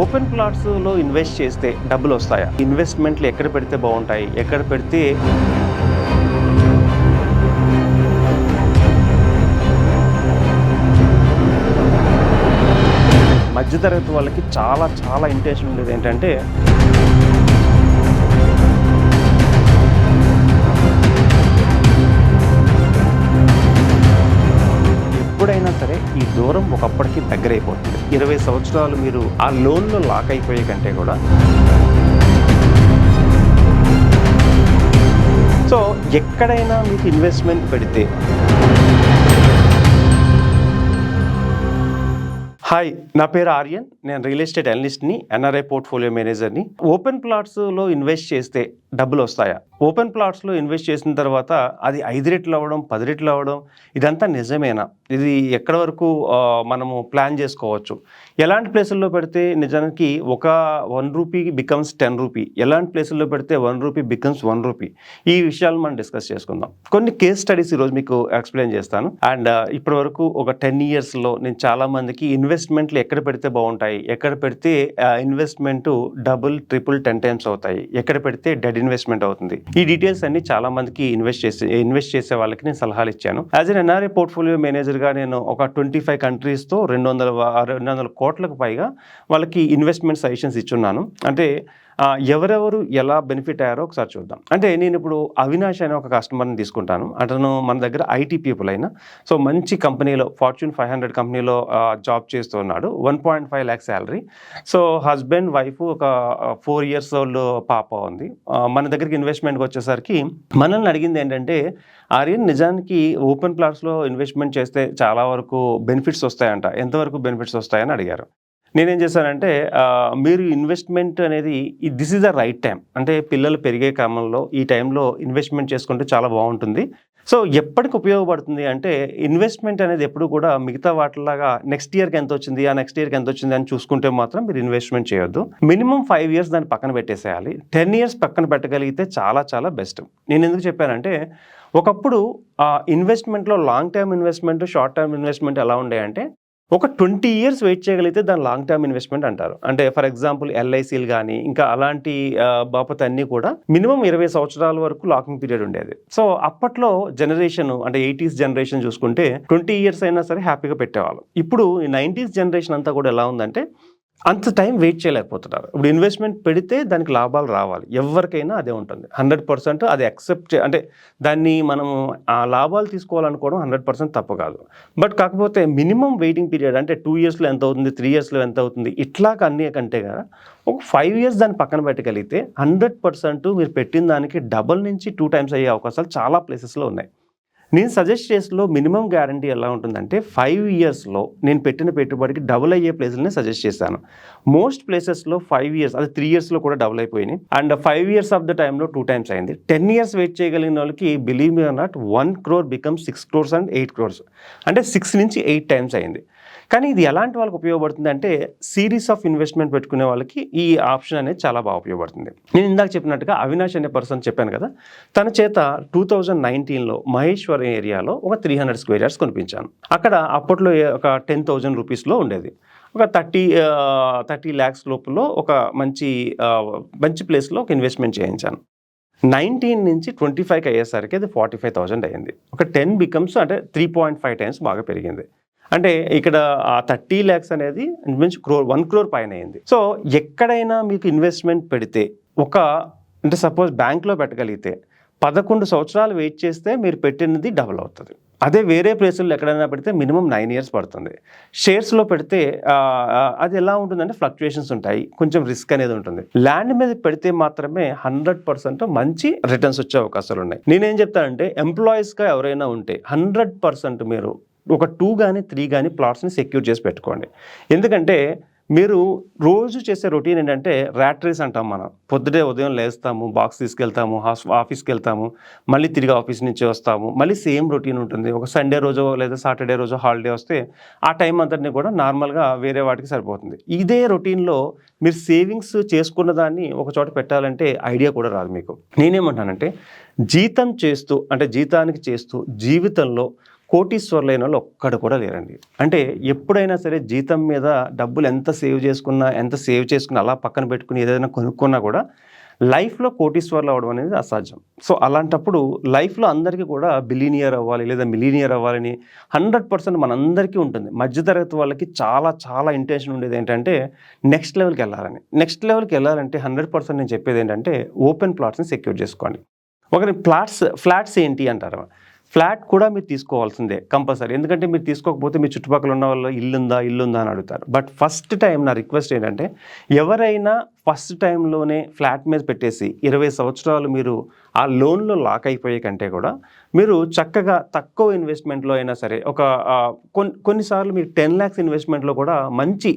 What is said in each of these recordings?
Open ప్లాట్స్లో invest చేస్తే డబ్బులు వస్తాయా? ఇన్వెస్ట్మెంట్లు ఎక్కడ పెడితే బాగుంటాయి? ఎక్కడ పెడితే మధ్యతరగతి వాళ్ళకి చాలా చాలా ఇంటెన్షన్ ఉండేది ఏంటంటే దగ్గరైపోతుంది. ఇరవై సంవత్సరాలు మీరు ఆ లోన్లో లాక్ అయిపోయే కంటే కూడా సో ఎక్కడైనా మీకు ఇన్వెస్ట్మెంట్ పెడితే హాయ్ నా పేరు ఆర్యన్. నేను రియల్ ఎస్టేట్ అనలిస్ట్ని ఎన్ఆర్ఐ పోర్ట్ఫోలియో మేనేజర్ని. ఓపెన్ ప్లాట్స్లో ఇన్వెస్ట్ చేస్తే డబ్బులు వస్తాయా ఓపెన్ ప్లాట్స్లో ఇన్వెస్ట్ చేసిన తర్వాత అది ఐదు రెట్లు అవ్వడం పది రెట్లు అవ్వడం ఇదంతా నిజమేనా? ఇది ఎక్కడ వరకు మనము ప్లాన్ చేసుకోవచ్చు? ఎలాంటి ప్లేసుల్లో పెడితే నిజానికి ఒక one rupee becomes ten rupee ఎలాంటి ప్లేసుల్లో పెడితే one rupee becomes one rupee ఈ విషయాలు మనం డిస్కస్ చేసుకుందాం. కొన్ని కేస్ స్టడీస్ ఈరోజు మీకు ఎక్స్ప్లెయిన్ చేస్తాను. అండ్ ఇప్పటి వరకు ఒక టెన్ ఇయర్స్లో నేను చాలా మందికి ఇన్వెస్ట్మెంట్లు ఎక్కడ పెడితే బాగుంటాయి? ఎక్కడ పెడితే investment double triple ten times అవుతాయి? ఎక్కడ పెడితే డెడ్ ఇన్వెస్ట్మెంట్ అవుతుంది. ఈ డీటెయిల్స్ అన్ని చాలా మందికి ఇన్వెస్ట్ చేసే ఇన్వెస్ట్ చేసే వాళ్ళకి నేను సలహాలు ఇచ్చాను. యాజ్ ఎన్ ఎన్ఆర్ఏ పోర్ట్ఫోలియో మేనేజర్గా నేను ఒక ట్వంటీ ఫైవ్ కంట్రీస్తో రెండు వందల రెండు వందల కోట్లకు పైగా వాళ్ళకి ఇన్వెస్ట్మెంట్ సజెషన్స్ ఇచ్చున్నాను. అంటే ఎవరెవరు ఎలా బెనిఫిట్ అయ్యారో ఒకసారి చూద్దాం. అంటే నేను ఇప్పుడు అవినాష్ అనే ఒక కస్టమర్ని తీసుకుంటాను. అతను మన దగ్గర ఐటీ పీపుల్ అయినా. సో మంచి కంపెనీలో ఫార్చ్యూన్ ఫైవ్ హండ్రెడ్ కంపెనీలో జాబ్ చేస్తూ ఉన్నాడు. One point five lakh salary so husband wife ఒక ఫోర్ ఇయర్స్ ఓల్డ్ పాప ఉంది. మన దగ్గరికి ఇన్వెస్ట్మెంట్కి వచ్చేసరికి మనల్ని అడిగింది ఏంటంటే ఆర్యన్ నిజానికి ఓపెన్ ప్లాట్స్లో ఇన్వెస్ట్మెంట్ చేస్తే చాలా వరకు బెనిఫిట్స్ వస్తాయంట. ఎంతవరకు బెనిఫిట్స్ వస్తాయని అడిగారు. నేనేం చేశానంటే మీరు ఇన్వెస్ట్మెంట్ అనేది this is the right time అంటే పిల్లలు పెరిగే క్రమంలో ఈ టైంలో ఇన్వెస్ట్మెంట్ చేసుకుంటే చాలా బాగుంటుంది. సో ఎప్పటికి ఉపయోగపడుతుంది అంటే ఇన్వెస్ట్మెంట్ అనేది ఎప్పుడు కూడా మిగతా వాటిలాగా నెక్స్ట్ ఇయర్కి ఎంత వచ్చింది ఆ నెక్స్ట్ ఇయర్కి ఎంత వచ్చింది అని చూసుకుంటే మాత్రం మీరు ఇన్వెస్ట్మెంట్ చేయొద్దు. మినిమం ఫైవ్ ఇయర్స్ దాన్ని పక్కన పెట్టేసేయాలి. టెన్ ఇయర్స్ పక్కన పెట్టగలిగితే చాలా చాలా బెస్ట్ నేను ఎందుకు చెప్పానంటే ఒకప్పుడు ఆ ఇన్వెస్ట్మెంట్లో long term investment short term investment ఎలా ఉండేయంటే ఒక ట్వంటీ ఇయర్స్ వెయిట్ చేయగలిగితే దాని లాంగ్ టర్మ్ ఇన్వెస్ట్మెంట్ అంటారు. అంటే ఫర్ ఎగ్జాంపుల్ ఎల్ఐసీలు కానీ ఇంకా అలాంటి ఆ, బాపత అన్నీ కూడా మినిమం ఇరవై సంవత్సరాల వరకు లాకింగ్ పీరియడ్ ఉండేది. సో అప్పట్లో జనరేషన్ అంటే ఎయిటీస్ జనరేషన్ చూసుకుంటే ట్వంటీ ఇయర్స్ అయినా సరే హ్యాపీగా పెట్టేవాళ్ళం. ఇప్పుడు ఈ నైంటీస్ జనరేషన్ అంతా కూడా ఎలా ఉందంటే అంత టైం వెయిట్ చేయలేకపోతున్నారు. ఇప్పుడు ఇన్వెస్ట్మెంట్ పెడితే దానికి లాభాలు రావాలి. ఎవరికైనా అదే ఉంటుంది. హండ్రెడ్ పర్సెంట్ అది అక్సెప్ట్ అంటే దాన్ని మనము ఆ లాభాలు తీసుకోవాలనుకోవడం హండ్రెడ్ పర్సెంట్ తప్పు కాదు. బట్ కాకపోతే మినిమం వెయిటింగ్ పీరియడ్ అంటే టూ ఇయర్స్లో ఎంత అవుతుంది త్రీ ఇయర్స్లో ఎంత అవుతుంది ఇట్లా కన్నీ కంటే కదా ఒక ఫైవ్ ఇయర్స్ దాన్ని పక్కన పెట్టగలిగితే హండ్రెడ్ పర్సెంట్ మీరు పెట్టిన దానికి డబల్ నుంచి టూ టైమ్స్ అయ్యే అవకాశాలు చాలా ప్లేసెస్లో ఉన్నాయి. నేను సజెస్ట్ చేసిలో మినిమం గ్యారంటీ ఎలా ఉంటుందంటే ఫైవ్ ఇయర్స్లో నేను పెట్టిన పెట్టుబడికి డబుల్ అయ్యే ప్లేసులనే సజెస్ట్ చేశాను. మోస్ట్ ప్లేసెస్లో ఫైవ్ ఇయర్స్ అది త్రీ ఇయర్స్లో కూడా డబుల్ అయిపోయినాయి. And five years of the టైంలో టూ టైమ్స్ అయింది. టెన్ ఇయర్స్ వెయిట్ చేయగలిగిన వాళ్ళకి believe me or not one crore become six crores and eight crores అంటే సిక్స్ నుంచి ఎయిట్ టైమ్స్ అయింది. కానీ ఇది ఎలాంటి వాళ్ళకి ఉపయోగపడుతుంది అంటే సిరీస్ ఆఫ్ ఇన్వెస్ట్మెంట్ పెట్టుకునే వాళ్ళకి ఈ ఆప్షన్ అనేది చాలా బాగా ఉపయోగపడుతుంది. నేను ఇందాక చెప్పినట్టుగా అవినాష్ అనే పర్సన్ చెప్పాను కదా తన చేత టూ థౌజండ్ నైన్టీన్లో మహేశ్వరం ఏరియాలో ఒక త్రీ హండ్రెడ్ స్క్వేర్ యార్డ్స్ కొనిపించాను. అక్కడ అప్పట్లో ఒక టెన్ థౌజండ్ రూపీస్లో ఉండేది. ఒక థర్టీ థర్టీ ల్యాక్స్ లోపల ఒక మంచి మంచి ప్లేస్లో ఒక ఇన్వెస్ట్మెంట్ చేయించాను. నైన్టీన్ నుంచి ట్వంటీ ఫైవ్కి అయ్యేసరికి అది ఫార్టీ ఫైవ్ థౌజండ్ అయ్యింది. ఒక టెన్ బికమ్స్ అంటే త్రీ పాయింట్ ఫైవ్ టైమ్స్ బాగా పెరిగింది. అంటే ఇక్కడ ఆ థర్టీ ల్యాక్స్ అనేది మించి క్రోర్ వన్ క్రోర్ పైన అయింది. సో ఎక్కడైనా మీకు ఇన్వెస్ట్మెంట్ పెడితే ఒక అంటే సపోజ్ బ్యాంక్లో పెట్టగలిగితే పదకొండు సంవత్సరాలు వెయిట్ చేస్తే మీరు పెట్టినది డబుల్ అవుతుంది. అదే వేరే ప్లేసుల్లో ఎక్కడైనా పెడితే మినిమం నైన్ ఇయర్స్ పడుతుంది. షేర్స్లో పెడితే అది ఎలా ఉంటుందంటే ఫ్లక్చుయేషన్స్ ఉంటాయి కొంచెం రిస్క్ అనేది ఉంటుంది. ల్యాండ్ మీద పెడితే మాత్రమే హండ్రెడ్ పర్సెంట్ మంచి రిటర్న్స్ వచ్చే అవకాశాలు ఉన్నాయి. నేనేం చెప్తానంటే ఎంప్లాయీస్గా ఎవరైనా ఉంటే హండ్రెడ్ పర్సెంట్ మీరు ఒక టూ కానీ త్రీ కానీ ప్లాట్స్ని సెక్యూర్ చేసి పెట్టుకోండి. ఎందుకంటే మీరు రోజు చేసే రొటీన్ ఏంటంటే ర్యాట్ రేస్ అంటాం మనం. పొద్దుటే ఉదయం లేస్తాము బాక్స్ తీసుకెళ్తాము హాస్ ఆఫీస్కి వెళ్తాము మళ్ళీ తిరిగి ఆఫీస్ నుంచి వస్తాము మళ్ళీ సేమ్ రొటీన్ ఉంటుంది. ఒక సండే రోజు లేదా సాటర్డే రోజు హాలిడే వస్తే ఆ టైం అంతటిని కూడా నార్మల్గా వేరే వాటికి సరిపోతుంది. ఇదే రొటీన్లో మీరు సేవింగ్స్ చేసుకున్న దాన్ని ఒక చోట పెట్టాలంటే ఐడియా కూడా రాదు మీకు. నేనేమంటానంటే జీతం చేస్తూ అంటే జీతానికి చేస్తూ జీవితంలో కోటీశ్వర్లైన వాళ్ళు ఒక్కడు కూడా లేరండి. అంటే ఎప్పుడైనా సరే జీతం మీద డబ్బులు ఎంత సేవ్ చేసుకున్నా ఎంత సేవ్ చేసుకున్నా అలా పక్కన పెట్టుకుని ఏదైనా కొనుక్కున్నా కూడా లైఫ్లో కోటీశ్వర్లు అవ్వడం అనేది అసాధ్యం. సో అలాంటప్పుడు లైఫ్లో అందరికీ కూడా బిలీనియర్ అవ్వాలి లేదా మిలీనియర్ అవ్వాలని హండ్రెడ్ పర్సెంట్ మనందరికీ ఉంటుంది. మధ్యతరగతి వాళ్ళకి చాలా చాలా ఇంటెన్షన్ ఉండేది ఏంటంటే నెక్స్ట్ లెవెల్కి వెళ్ళాలని. నెక్స్ట్ లెవెల్కి వెళ్ళాలంటే హండ్రెడ్ పర్సెంట్ నేను చెప్పేది ఏంటంటే ఓపెన్ ప్లాట్స్ని సెక్యూర్ చేసుకోండి. ఒకరి ప్లాట్స్ ఫ్లాట్స్ ఏంటి అంటారు? ఫ్లాట్ కూడా మీరు తీసుకోవాల్సిందే కంపల్సరీ. ఎందుకంటే మీరు తీసుకోకపోతే మీ చుట్టుపక్కల ఉన్న వాళ్ళు ఇల్లు ఉందా అని అడుగుతారు. బట్ ఫస్ట్ టైం నా రిక్వెస్ట్ ఏంటంటే ఎవరైనా ఫస్ట్ టైంలోనే ఫ్లాట్ మీద పెట్టేసి ఇరవై సంవత్సరాలు మీరు ఆ లోన్లో లాక్ అయిపోయే కంటే కూడా మీరు చక్కగా తక్కువ ఇన్వెస్ట్మెంట్లో అయినా సరే ఒక కొన్ని కొన్నిసార్లు మీరు టెన్ ల్యాక్స్ ఇన్వెస్ట్మెంట్లో కూడా మంచి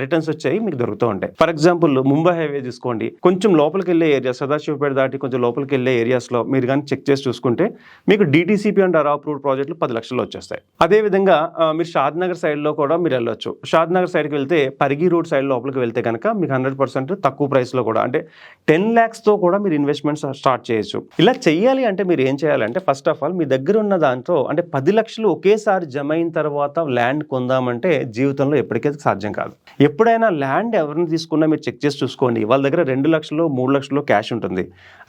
రిటర్న్స్ వచ్చాయి మీకు దొరుకుతూ ఉంటాయి. ఫర్ ఎగ్జాంపుల్ ముంబై హైవే తీసుకోండి. కొంచెం లోపలికి వెళ్ళే ఏరియా సదాశివపేట దాటి కొంచెం లోపలికి వెళ్ళే ఏరియాస్లో మీరు కానీ చెక్ చేసి చూసుకుంటే మీకు డిటీసీపీ అండ్ అరా అప్రూవ్డ్ ప్రాజెక్టులు పది లక్షలు వచ్చేస్తాయి. అదేవిధంగా మీరు షాద్ నగర్ సైడ్లో కూడా మీరు వెళ్ళొచ్చు. షాద్ నగర్ సైడ్కి వెళ్తే పరిగి రోడ్ సైడ్ లోపలికి వెళ్తే కనుక మీకు హండ్రెడ్ పర్సెంట్ తక్కువ ప్రైస్లో కూడా అంటే టెన్ ల్యాక్స్తో కూడా మీరు ఇన్వెస్ట్మెంట్ స్టార్ట్ చేయొచ్చు ఇలా చేయాలి అంటే మీరు ఏం చేయాలంటే ఫస్ట్ ఆఫ్ ఆల్ మీ దగ్గర ఉన్న దాంట్లో అంటే పది లక్షలు ఒకేసారి జమ అయిన తర్వాత ల్యాండ్ కొందామంటే జీవితంలో ఎప్పటికైతే సాధ్యం కాదు. ఎప్పుడైనా ల్యాండ్ ఎవరిని తీసుకున్నా మీరు చెక్ చేసి చూసుకోండి. వాళ్ళ దగ్గర రెండు లక్షలు మూడు లక్షలు క్యాష్ ఉంటుంది.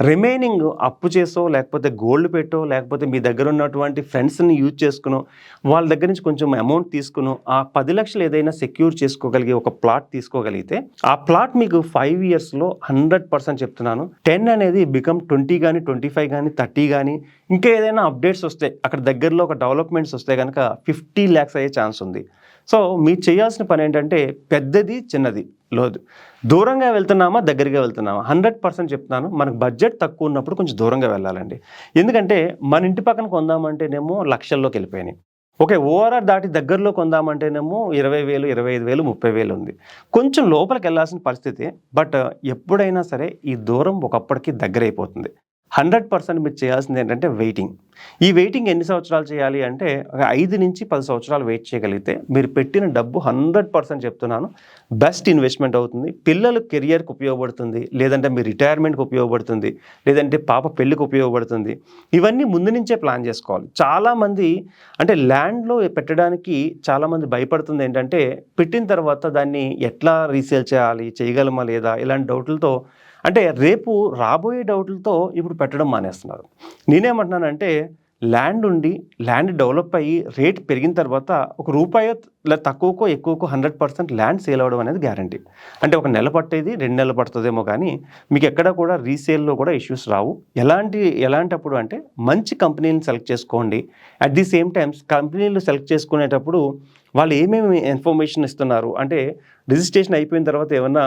రిమైనింగ్ అప్పు చేసో లేకపోతే గోల్డ్ పెట్టో లేకపోతే మీ దగ్గర ఉన్నటువంటి ఫ్రెండ్స్ని యూజ్ చేసుకునో వాళ్ళ దగ్గర నుంచి కొంచెం అమౌంట్ తీసుకును ఆ పది లక్షలు ఏదైనా సెక్యూర్ చేసుకోగలిగి ఒక ప్లాట్ తీసుకోగలిగితే ఆ ప్లాట్ మీకు ఫైవ్ ఇయర్స్లో హండ్రెడ్ పర్సెంట్ చెప్తున్నాను. టెన్ అనేది బికమ్ ట్వంటీ కానీ ట్వంటీ ఫైవ్ కానీ థర్టీ కానీ ఇంకా ఏదైనా అప్డేట్స్ వస్తే అక్కడ దగ్గరలో ఒక డెవలప్మెంట్స్ వస్తే కనుక ఫిఫ్టీ ల్యాక్స్ అయ్యే ఛాన్స్ ఉంది. సో మీరు చేయాల్సిన పని ఏంటంటే పెద్దది చిన్నది లోదు. దూరంగా వెళ్తున్నామా దగ్గరగా వెళ్తున్నామా? హండ్రెడ్ పర్సెంట్ చెప్తున్నాను. మనకు బడ్జెట్ తక్కువ ఉన్నప్పుడు కొంచెం దూరంగా వెళ్ళాలండి. ఎందుకంటే మన ఇంటి పక్కన కొందామంటేనేమో లక్షల్లోకి వెళ్ళిపోయినాయి. ఓకే ఓఆర్ఆర్ దాటి దగ్గరలో కొందామంటేనేమో ఇరవై వేలు ఇరవై ఐదు వేలు ముప్పై వేలు ఉంది. కొంచెం లోపలికి వెళ్ళాల్సిన పరిస్థితి బట్ ఎప్పుడైనా సరే ఈ దూరం ఒకప్పటికి దగ్గర అయిపోతుంది హండ్రెడ్ పర్సెంట్ మీరు చేయాల్సింది ఏంటంటే వెయిటింగ్. ఈ వెయిటింగ్ ఎన్ని సంవత్సరాలు చేయాలి అంటే ఒక ఐదు నుంచి పది సంవత్సరాలు వెయిట్ చేయగలిగితే మీరు పెట్టిన డబ్బు హండ్రెడ్ పర్సెంట్ చెప్తున్నాను. బెస్ట్ ఇన్వెస్ట్మెంట్ అవుతుంది. పిల్లలు కెరియర్కి ఉపయోగపడుతుంది. లేదంటే మీ రిటైర్మెంట్కి ఉపయోగపడుతుంది. లేదంటే పాప పెళ్ళికి ఉపయోగపడుతుంది. ఇవన్నీ ముందు నుంచే ప్లాన్ చేసుకోవాలి. చాలామంది అంటే ల్యాండ్లో పెట్టడానికి చాలామంది భయపడుతుంది ఏంటంటే పెట్టిన తర్వాత దాన్ని ఎట్లా రీసేల్ చేయాలి చేయగలమా లేదా ఇలాంటి డౌట్లతో అంటే రేపు రాబోయే డౌట్లతో ఇప్పుడు పెట్టడం మానేస్తున్నారు. నేనేమంటున్నానంటే ల్యాండ్ ఉండి ల్యాండ్ డెవలప్ అయ్యి రేట్ పెరిగిన తర్వాత ఒక రూపాయి తక్కువకో ఎక్కువకో హండ్రెడ్ పర్సెంట్ ల్యాండ్ సేల్ అవ్వడం అనేది గ్యారంటీ. అంటే ఒక నెల పట్టేది రెండు నెలలు పడుతుందేమో కానీ మీకు ఎక్కడ కూడా రీసేల్లో కూడా ఇష్యూస్ రావు. ఎలాంటి ఎలాంటప్పుడు అంటే మంచి కంపెనీని సెలెక్ట్ చేసుకోండి. అట్ ది సేమ్ టైమ్స్ కంపెనీలు సెలెక్ట్ చేసుకునేటప్పుడు వాళ్ళు ఏమేమి ఇన్ఫర్మేషన్ ఇస్తున్నారు? అంటే రిజిస్ట్రేషన్ అయిపోయిన తర్వాత ఏమన్నా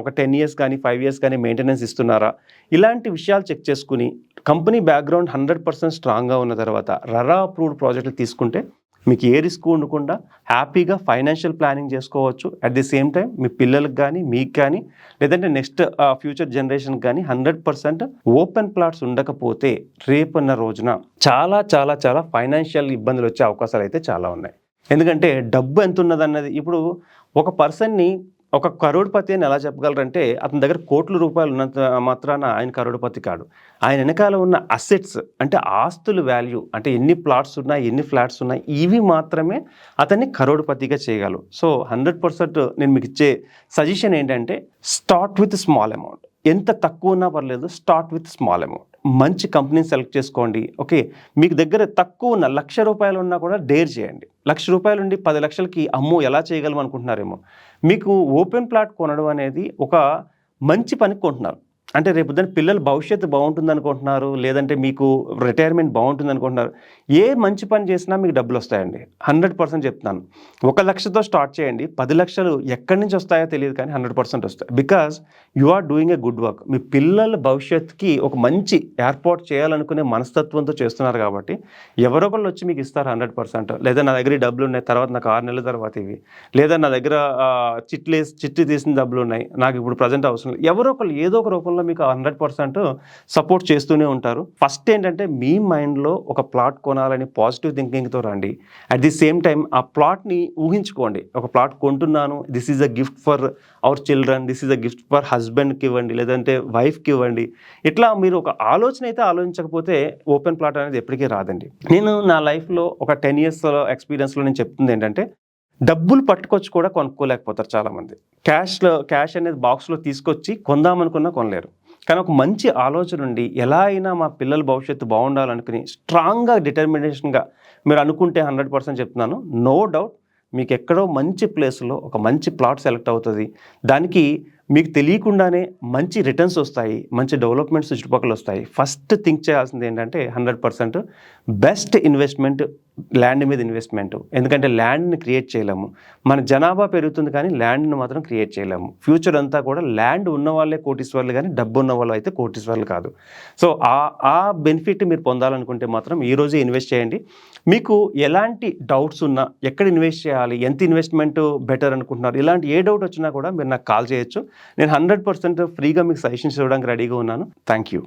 ఒక టెన్ ఇయర్స్ కానీ ఫైవ్ ఇయర్స్ కానీ మెయింటెనెన్స్ ఇస్తున్నారా? ఇలాంటి విషయాలు చెక్ చేసుకుని కంపెనీ బ్యాక్గ్రౌండ్ హండ్రెడ్ పర్సెంట్ స్ట్రాంగ్గా ఉన్న తర్వాత రరా అప్రూవ్డ్ ప్రాజెక్టులు తీసుకుంటే మీకు ఏ రిస్క్ ఉండకుండా హ్యాపీగా ఫైనాన్షియల్ ప్లానింగ్ చేసుకోవచ్చు. అట్ ది సేమ్ టైం మీ పిల్లలకు కానీ మీకు కానీ లేదంటే నెక్స్ట్ ఫ్యూచర్ జనరేషన్కి కానీ హండ్రెడ్ పర్సెంట్ ఓపెన్ ప్లాట్స్ ఉండకపోతే రేపన్న రోజున చాలా చాలా చాలా ఫైనాన్షియల్ ఇబ్బందులు వచ్చే అవకాశాలు అయితే చాలా ఉన్నాయి. ఎందుకంటే డబ్బు ఎంత ఉన్నదన్నది ఇప్పుడు ఒక పర్సన్ని ఒక కరోడ్పతి అని ఎలా చెప్పగలరంటే అతని దగ్గర కోట్ల రూపాయలు ఉన్నంత మాత్రాన ఆయన కరోడ్పతి కాడు. ఆయన వెనకాల ఉన్న అసెట్స్ అంటే ఆస్తుల వాల్యూ అంటే ఎన్ని ప్లాట్స్ ఉన్నాయి ఎన్ని ఫ్లాట్స్ ఉన్నాయి ఇవి మాత్రమే అతన్ని కరోడ్పతిగా చేయగలవు. సో హండ్రెడ్ పర్సెంట్ నేను మీకు ఇచ్చే సజెషన్ ఏంటంటే స్టార్ట్ విత్ స్మాల్ అమౌంట్. ఎంత తక్కువ ఉన్నా పర్లేదు స్టార్ట్ విత్ స్మాల్ అమౌంట్ మంచి కంపెనీని సెలెక్ట్ చేసుకోండి. ఓకే మీకు దగ్గర తక్కువ ఉన్న లక్ష రూపాయలు ఉన్నా కూడా డేర్ చేయండి. లక్ష రూపాయలు ఉండి పది లక్షలకి అమ్మో ఎలా చేయగలం అనుకుంటున్నారేమో. మీకు ఓపెన్ ప్లాట్ కొనడం అనేది ఒక మంచి పనికి కొంటున్నారు. అంటే రేపు దాని పిల్లల భవిష్యత్తు బాగుంటుంది అనుకుంటున్నారు లేదంటే మీకు రిటైర్మెంట్ బాగుంటుంది అనుకుంటున్నారు ఏ మంచి పని చేసినా మీకు డబ్బులు వస్తాయండి. హండ్రెడ్ పర్సెంట్ చెప్తున్నాను. ఒక లక్షతో స్టార్ట్ చేయండి. పది లక్షలు ఎక్కడి నుంచి వస్తాయో తెలియదు కానీ హండ్రెడ్ పర్సెంట్ వస్తాయి. Because you are doing a good work మీ పిల్లల భవిష్యత్తుకి ఒక మంచి ఏర్పాటు చేయాలనుకునే మనస్తత్వంతో చేస్తున్నారు కాబట్టి ఎవరో ఒకళ్ళు వచ్చి మీకు ఇస్తారు హండ్రెడ్ పర్సెంట్ లేదా నా దగ్గర డబ్బులు ఉన్నాయి తర్వాత నాకు ఆరు నెలల తర్వాత ఇవి. లేదా నా దగ్గర చిట్లేసి చిట్టి తీసిన డబ్బులు ఉన్నాయి. నాకు ఇప్పుడు ప్రజెంట్ అవసరం లేదు. ఎవరో ఒకళ్ళు ఏదో ఒక రూపంలో మీకు హండ్రెడ్ పర్సెంట్ సపోర్ట్ చేస్తూనే ఉంటారు. ఫస్ట్ ఏంటంటే మీ మైండ్లో ఒక ప్లాట్ కొనాలని పాజిటివ్ థింకింగ్తో రండి. అట్ ది సేమ్ టైం ఆ ప్లాట్ని ఊహించుకోండి. ఒక ప్లాట్ కొంటున్నాను this is a gift for our children this is a gift for హస్బెండ్కి ఇవ్వండి లేదంటే వైఫ్కి ఇవ్వండి. ఇట్లా మీరు ఒక ఆలోచన అయితే ఆలోచించకపోతే ఓపెన్ ప్లాట్ అనేది ఎప్పటికీ రాదండి. నేను నా లైఫ్లో ఒక టెన్ ఇయర్స్ ఎక్స్పీరియన్స్లో నేను చెప్తుంది ఏంటంటే డబ్బులు పట్టుకొచ్చి కూడా కొనుక్కోలేకపోతారు చాలామంది. క్యాష్లో క్యాష్ అనేది బాక్స్లో తీసుకొచ్చి కొందామనుకున్నా కొనలేరు. కానీ ఒక మంచి ఆలోచన ఉండి ఎలా అయినా మా పిల్లల భవిష్యత్తు బాగుండాలనుకుని స్ట్రాంగ్గా డిటర్మినేషన్గా మీరు అనుకుంటే హండ్రెడ్ పర్సెంట్ చెప్తున్నాను. నో డౌట్ మీకు ఎక్కడో మంచి ప్లేస్లో ఒక మంచి ప్లాట్ సెలెక్ట్ అవుతుంది. దానికి మీకు తెలియకుండానే మంచి రిటర్న్స్ వస్తాయి మంచి డెవలప్మెంట్స్ చుట్టుపక్కల వస్తాయి. ఫస్ట్ థింక్ చేయాల్సింది ఏంటంటే hundred percent best investment land మీద ఇన్వెస్ట్మెంట్ ఎందుకంటే ల్యాండ్ని క్రియేట్ చేయలేము. మన జనాభా పెరుగుతుంది కానీ ల్యాండ్ని మాత్రం క్రియేట్ చేయలేము. ఫ్యూచర్ అంతా కూడా ల్యాండ్ ఉన్న వాళ్ళే కోటీశ్వర్లు కానీ డబ్బు ఉన్న వాళ్ళు అయితే కోటీశ్వర్లు కాదు. సో ఆ ఆ బెనిఫిట్ మీరు పొందాలనుకుంటే మాత్రం ఈరోజే ఇన్వెస్ట్ చేయండి. మీకు ఎలాంటి డౌట్స్ ఉన్నా ఎక్కడ ఇన్వెస్ట్ చేయాలి ఎంత ఇన్వెస్ట్మెంట్ బెటర్ అనుకుంటున్నారు ఇలాంటి ఏ డౌట్ వచ్చినా కూడా మీరు నాకు కాల్ చేయొచ్చు. నేను హండ్రెడ్ పర్సెంట్ ఫ్రీగా మీకు సజెషన్స్ ఇవ్వడానికి రెడీగా ఉన్నాను. Thank you